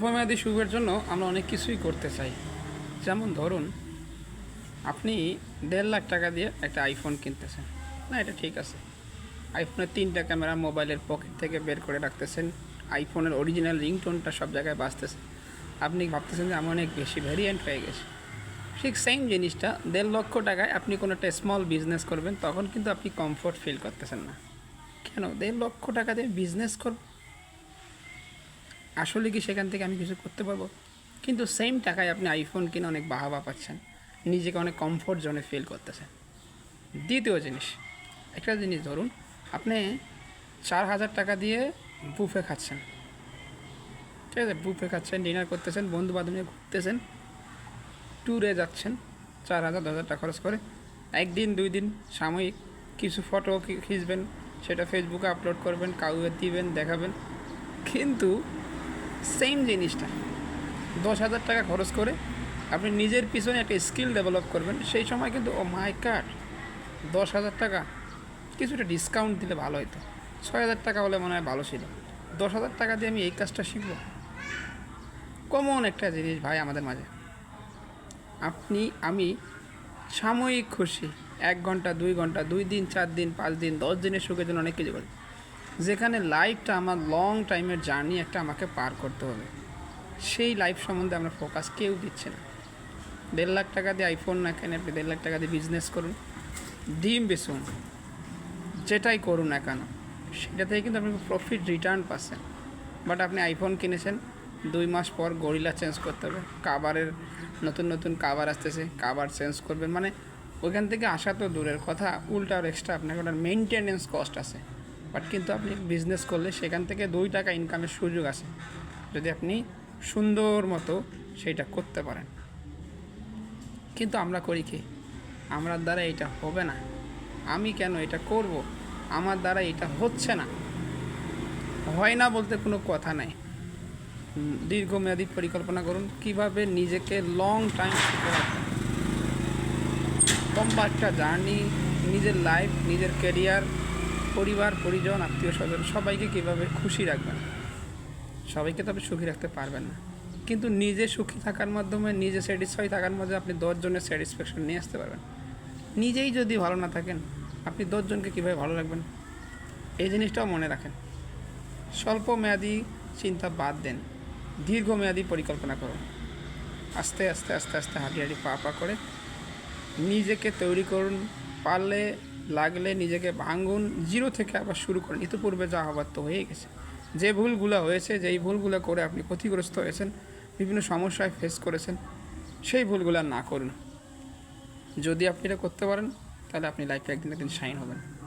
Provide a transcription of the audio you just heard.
উপমেয়াদী সুখের জন্য আমরা অনেক কিছুই করতে চাই। যেমন ধরুন, আপনি দেড় লাখ টাকা দিয়ে একটা আইফোন কিনতেছেন। না, এটা ঠিক আছে। আইফোনের তিনটা ক্যামেরা মোবাইলের পকেট থেকে বের করে রাখতেছেন। আইফোনের অরিজিনাল রিংটোনটা সব জায়গায় বাঁচতেছে আপনি ভাবতেছেন যে আমি অনেক বেশি ভ্যারিয়েন্ট হয়ে গেছে। ঠিক সেম জিনিসটা, দেড় লক্ষ টাকায় আপনি কোনো একটা স্মল বিজনেস করবেন, তখন কিন্তু আপনি কমফোর্ট ফিল করতেছেন না। কেন? দেড় লক্ষ টাকা দিয়ে বিজনেস করব আসলে কি সেখান থেকে আমি কিছু করতে পারব? কিন্তু সেম টাকায় আপনি আইফোন কিনে অনেক বাহাবা পাচ্ছেন। নিজেকে অনেক কমফোর্ট জোনে ফিল করতেছেন। দ্বিতীয় জিনিস, একটা জিনিস ধরুন, আপনি চার হাজার টাকা দিয়ে বুফে খাচ্ছেন। ঠিক আছে বুফে খাচ্ছেন ডিনার করতেছেন বন্ধু বান্ধব নিয়ে ঘুরতেছেন ট্যুরে যাচ্ছেন, চার হাজার, দশ হাজার টাকা খরচ করে একদিন, দুই দিন সাময়িক কিছু ফটো খিঁচবেন, সেটা ফেসবুকে আপলোড করবেন, কাউকে দিবেন, দেখাবেন। কিন্তু সেম জিনিসটা। দশ হাজার টাকা খরচ করে আপনি নিজের পিছনে একটা স্কিল ডেভেলপ করবেন, সেই সময় কিন্তু ও মাই কার্ড দশ হাজার টাকা কিছুটা ডিসকাউন্ট দিলে ভালো হতো ছয় হাজার টাকা হলে মনে হয় ভালো ছিল। দশ হাজার টাকা দিয়ে আমি এই কাজটা শিখব? কমন একটা জিনিস ভাই আমাদের মাঝে। আপনি, আমি সাময়িক খুশি। এক ঘণ্টা, দুই ঘণ্টা, দুই দিন, চার দিন, পাঁচ দিন, দশ দিনের সুখের জন্য অনেক কিছু করি। যেখানে লাইফটা আমার লং টাইমের জার্নি একটা আমাকে পার করতে হবে। সেই লাইফ সম্বন্ধে আমরা ফোকাস কেউ দিচ্ছে না। দেড় লাখ টাকা দিয়ে আইফোন না কেন আপনি দেড় লাখ টাকা দিয়ে বিজনেস করুন, ডিম বেসুন যেটাই করুন না কেন, সেটা থেকে কিন্তু আপনি প্রফিট রিটার্ন পাচ্ছেন। বাট আপনি আইফোন কিনেছেন, দুই মাস পর গরিলা চেঞ্জ করতে হবে। কাবারের নতুন নতুন কাবার আসতেছে কাবার চেঞ্জ করবেন। মানে ওইখান থেকে আসা তো দূরের কথা, উল্টা আর এক্সট্রা আপনাকে ওটার মেনটেনেন্স কস্ট আছে। বাট কিন্তু আপনি বিজনেস করলে সেখান থেকে দুই টাকা ইনকামের সুযোগ আছে। যদি আপনি সুন্দর মতো সেইটা করতে পারেন। কিন্তু আমরা করি কি? আমার দ্বারা এটা হবে না। আমি কেন এটা করব? আমার দ্বারা এটা হচ্ছে না। হয় না বলতে কোনো কথা নাই। দীর্ঘমেয়াদী পরিকল্পনা করুন। কীভাবে নিজেকে লং টাইম লম্বা একটা জার্নি, নিজের লাইফ নিজের ক্যারিয়ার পরিবার, পরিজন, আত্মীয় স্বজন সবাইকে কীভাবে খুশি রাখবেন? সবাইকে তবে সুখী রাখতে পারবেন না। কিন্তু নিজে সুখী থাকার মাধ্যমে, নিজে স্যাটিসফাই থাকার মধ্যে আপনি দশজনের স্যাটিসফ্যাকশন নিয়ে আসতে পারবেন। নিজেই যদি ভালো না থাকেন, আপনি দশজনকে কীভাবে ভালো রাখবেন? এই জিনিসটাও মনে রাখেন। স্বল্প মেয়াদি চিন্তা বাদ দেন। দীর্ঘমেয়াদী পরিকল্পনা করুন। আস্তে আস্তে আস্তে আস্তে হাঁটি হাঁটি পা পা করে নিজেকে তৈরি করুন। পারলে লাগলে নিজেকে ভাঙুন জিরো থেকে আবার শুরু করুন। ইতিপূর্বে যা হবার তো হয়ে গেছে। যে ভুলগুলো হয়েছে, যেই ভুলগুলো করে আপনি ক্ষতিগ্রস্ত হয়েছেন, বিভিন্ন সমস্যায় ফেস করেছেন, সেই ভুলগুলো না করুন। যদি আপনি এটা করতে পারেন, তাহলে আপনি লাইফে একদিন একদিন শাইন হবেন।